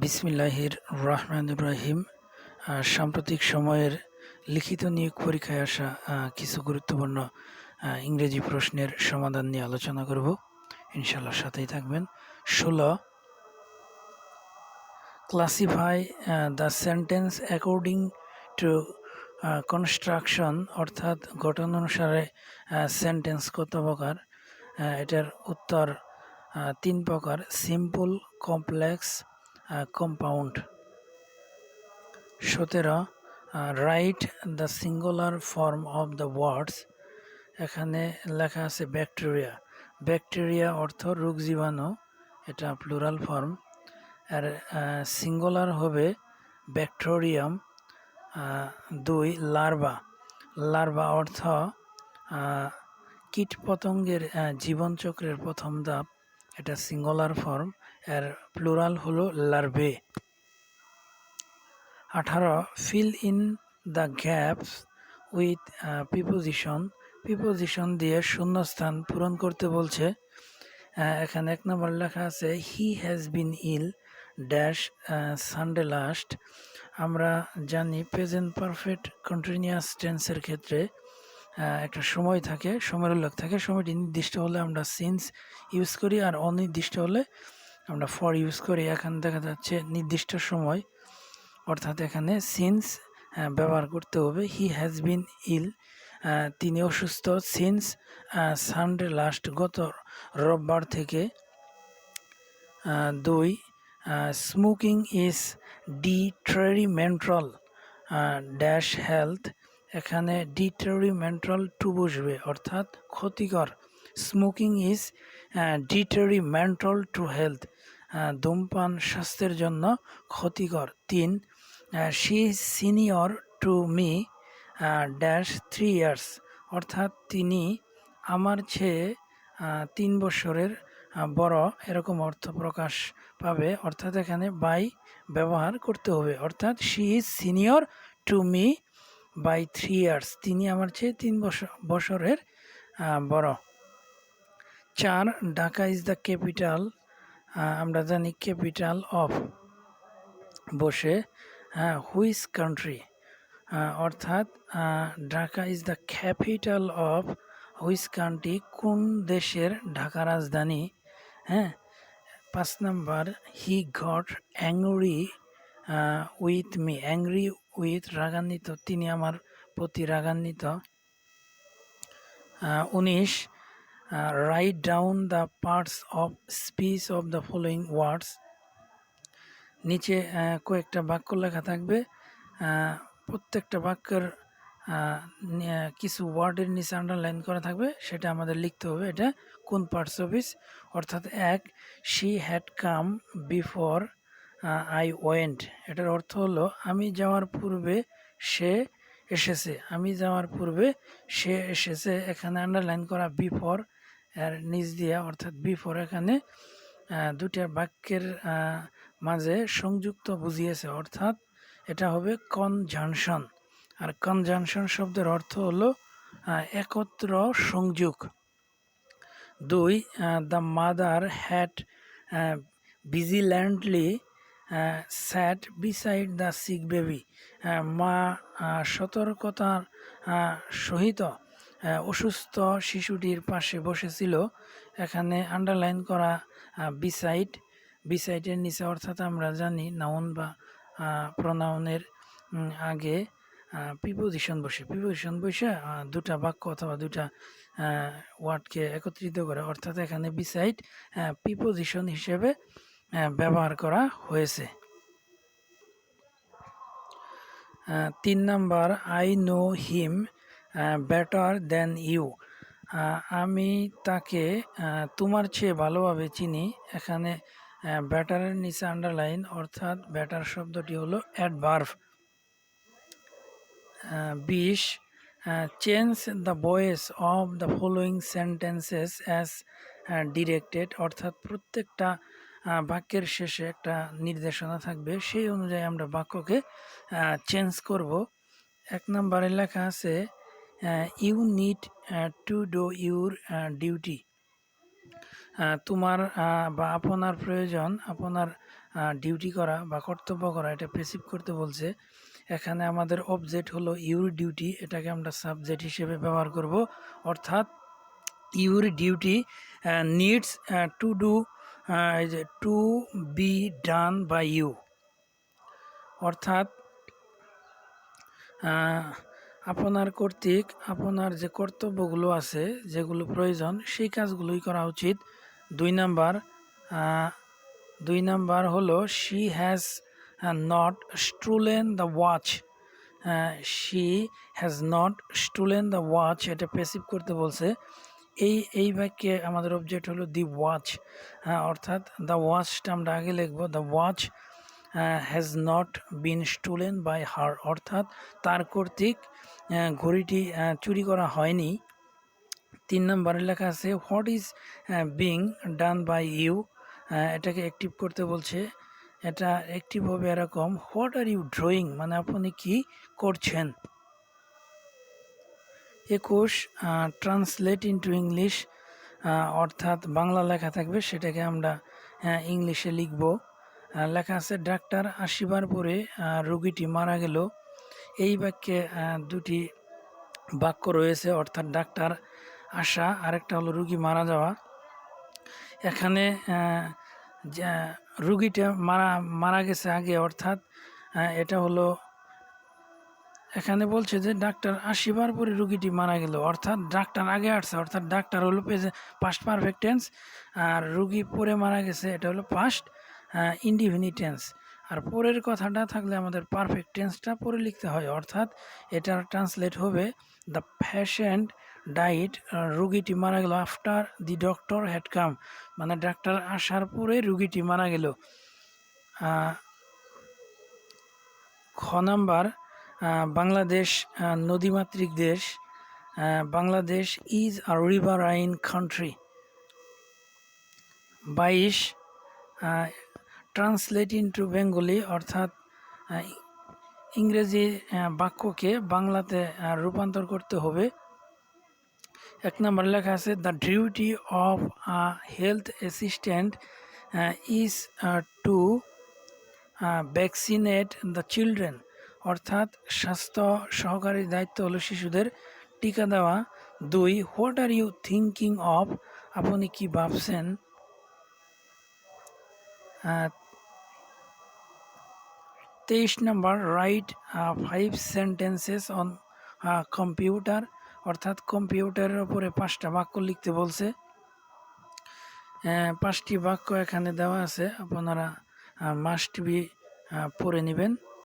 বিসমিল্লাহির রহমানুর রহিম আহ, সাম্প্রতিক সময়ের লিখিত নিয়োগ পরীক্ষায় আসা কিছু গুরুত্বপূর্ণ ইংরেজি প্রশ্নের সমাধান নিয়ে আলোচনা করব। ইনশাল্লাহ সাথেই থাকবেন। ষোলো classify the sentence according to construction অর্থাৎ গঠন অনুসারে সেন্টেন্স কত প্রকার? এটার উত্তর তিন প্রকার সিম্পল কমপ্লেক্স কম্পাউন্ড সতেরো right the singular form of the words এখানে লেখা আছে ব্যাকটেরিয়া ব্যাকটেরিয়া অর্থ রোগ জীবাণু, এটা প্লুরাল ফর্ম আর সিঙ্গুলার হবে ব্যাকটেরিয়াম দুই লার্ভা লার্ভা অর্থ কীটপতঙ্গের জীবনচক্রের প্রথম ধাপ, এটা সিঙ্গুলার ফর্ম এর প্লুরাল হলো লার্ভে আঠারো fill in the gaps with preposition preposition দিয়ে শূন্যস্থান পূরণ করতে বলছে। এখানে এক নম্বর লেখা আছে he has been ill dash Sunday last আমরা জানি প্রেজেন্ট পারফেক্ট কন্টিনিউয়াস টেন্সের ক্ষেত্রে একটা সময় থাকে, সময়ের উল্লেখ থাকে। সময়টি নির্দিষ্ট হলে আমরা সিন্স ইউজ করি, আর অনির্দিষ্ট হলে আমরা ফর ইউজ করি এখানে দেখা যাচ্ছে নির্দিষ্ট সময়, অর্থাৎ এখানে সিন্স ব্যবহার করতে হবে। হি হ্যাজ বিন ইল তিনি অসুস্থ। সিন্স সানডে লাস্ট গত রোববার থেকে দুই smoking is detrimental dash health এখানে ডিটেরিমেন্ট্রাল টু বসবে, অর্থাৎ ক্ষতিকর। Smoking is detrimental to health ধূমপান স্বাস্থ্যের জন্য ক্ষতিকর। তিন she senior to me dash three years অর্থাৎ তিনি আমার চেয়ে তিন বছরের বড় এরকম অর্থ প্রকাশ পাবে। অর্থাৎ এখানে বাই ব্যবহার করতে হবে। অর্থাৎ she is senior to me by three years তিনি আমার চেয়ে তিন বছর বছরের আহ, বড়। চার, ঢাকা ইজ দ্য ক্যাপিটাল আমরা জানি ক্যাপিটাল অফ। বসে হ্যাঁ হুইস কান্ট্রি অর্থাৎ Dhaka is the capital of which country, কোন দেশের ঢাকা রাজধানী হ্যাঁ পাঁচ number, he got angry with me, angry with রাগান্বিত, তিনি আমার প্রতি রাগান্বিত। উনিশ write down the parts of speech of the following words নিচে আহ, কয়েকটা বাক্য লেখা থাকবে। আহ, প্রত্যেকটা বাক্যের আহ, কিছু ওয়ার্ডের নিচে আন্ডারলাইন করা থাকবে। সেটা আমাদের লিখতে হবে এটা কোন পার্টস অফিস অর্থাৎ এক she had come before I went এটার অর্থ হলো আমি যাওয়ার পূর্বে সে এসেছে। আমি যাওয়ার পূর্বে সে এসেছে। এখানে আন্ডারলাইন করা বিফোর এর নিচ দিয়া, অর্থাৎ বিফোর এখানে দুইটা বাক্যের মাঝে সংযুক্ত বুঝিয়েছে, অর্থাৎ এটা হবে কনজাংশন আর কনজাংশন শব্দের অর্থ হলো একত্র সংযোগ। দুই the mother had vigilantly sat beside the sick baby মা সতর্কতার সহিত অসুস্থ শিশুটির পাশে বসেছিল। এখানে আন্ডারলাইন করা বিসাইড বিসাইডের নিচে অর্থাৎ আমরা জানি নাউন বা প্রনাউনের আগে প্রিপোজিশন বসে। প্রিপোজিশন বসে দুটা বাক্য অথবা দুটা ওয়ার্ডকে একত্রিত করে। অর্থাৎ এখানে বিসাইড প্রিপোজিশন হিসেবে ব্যবহার করা হয়েছে। তিন number I know him better than you আমি তাকে তোমার চেয়ে ভালোভাবে চিনি। এখানে ব্যাটারের নিচে আন্ডারলাইন অর্থাৎ ব্যাটার শব্দটি হলো অ্যাডভার্ভ বিশ change the voice of the following sentences as directed অর্থাৎ প্রত্যেকটা বাক্যের শেষে একটা নির্দেশনা থাকবে। সেই অনুযায়ী আমরা বাক্যকে চেঞ্জ করব। এক নম্বরে লেখা আছে you need to do your duty তোমার বা আপনার প্রয়োজন, আপনার ডিউটি করা বা কর্তব্য করা, এটা প্রেসিভ করতে বলছে। এখানে আমাদের অবজেক্ট হলো ইউর ডিউটি এটাকে আমরা সাবজেক্ট হিসেবে ব্যবহার করব। অর্থাৎ your duty needs to do to be done by you অর্থাৎ আপনার কর্তৃক, আপনার যে কর্তব্যগুলো আছে, যেগুলো প্রয়োজন, সেই কাজগুলোই করা উচিত। দুই নাম্বার দুই নাম্বার হলো she has not stolen the watch she has not stolen the watch এটা প্রেসিভ করতে বলছে। এই এই বাক্যে আমাদের অবজেক্ট হলো দি ওয়াচ হ্যাঁ অর্থাৎ দ্য ওয়াচটা আমরা আগে লিখব the watch has not been stolen by her অর্থাৎ তার কর্তৃক ঘড়িটি চুরি করা হয়নি। তিন নম্বরে লেখা আছে what is being done by you এটাকে অ্যাক্টিভ করতে বলছে। এটা অ্যাক্টিভ হবে এরকম হোয়াট আর ইউ ড্রয়িং মানে আপনি কি করছেন? একুশ ট্রান্সলেট ইন্টু ইংলিশ অর্থাৎ বাংলা লেখা থাকবে, সেটাকে আমরা ইংলিশে লিখব। লেখা আছে, ডাক্তার আসিবার পরে রোগীটি মারা গেল। এই বাক্যে দুটি বাক্য রয়েছে, অর্থাৎ ডাক্তার আসা আরেকটা হলো, রুগী মারা যাওয়া। এখানে রুগীটা মারা মারা গেছে আগে, অর্থাৎ এটা হলো, এখানে বলছে যে, ডাক্তার আসিবার পরে রুগীটি মারা গেল। অর্থাৎ, ডাক্তার আগে আসছে। অর্থাৎ, ডাক্তার হলো পাস্ট পারফেক্ট টেন্স আর রুগী পরে মারা গেছে, এটা হলো পাস্ট ইন্ডিফিনিট টেন্স আর পরের কথাটা থাকলে আমাদের পারফেক্ট টেন্সটা পরে লিখতে হয়। অর্থাৎ এটার ট্রান্সলেট হবে দ্য প্যাশেন্ট ডাইট রুগীটি মারা গেল after the doctor had come মানে ডাক্তার আসার পরে রুগীটি মারা গেল। খ নাম্বার বাংলাদেশ নদীমাতৃক দেশ Bangladesh is a riverine country বাইশ ট্রান্সলেট ইন্টু বেঙ্গলি অর্থাৎ ইংরেজি বাক্যকে বাংলাতে রূপান্তর করতে হবে। এক নম্বর লেখা আছে the duty of a health assistant is to vaccinate the children অর্থাৎ, স্বাস্থ্য সহকারী দায়িত্ব হলো শিশুদের টিকা দেওয়া। দুই what are you thinking of আপনি কি ভাবছেন? তেইশ number write five sentences on computer অর্থাৎ কম্পিউটারের ওপরে পাঁচটা বাক্য লিখতে বলছে। পাঁচটি বাক্য এখানে দেওয়া আছে, আপনারা মাস্ট বি পড়ে নেবেন।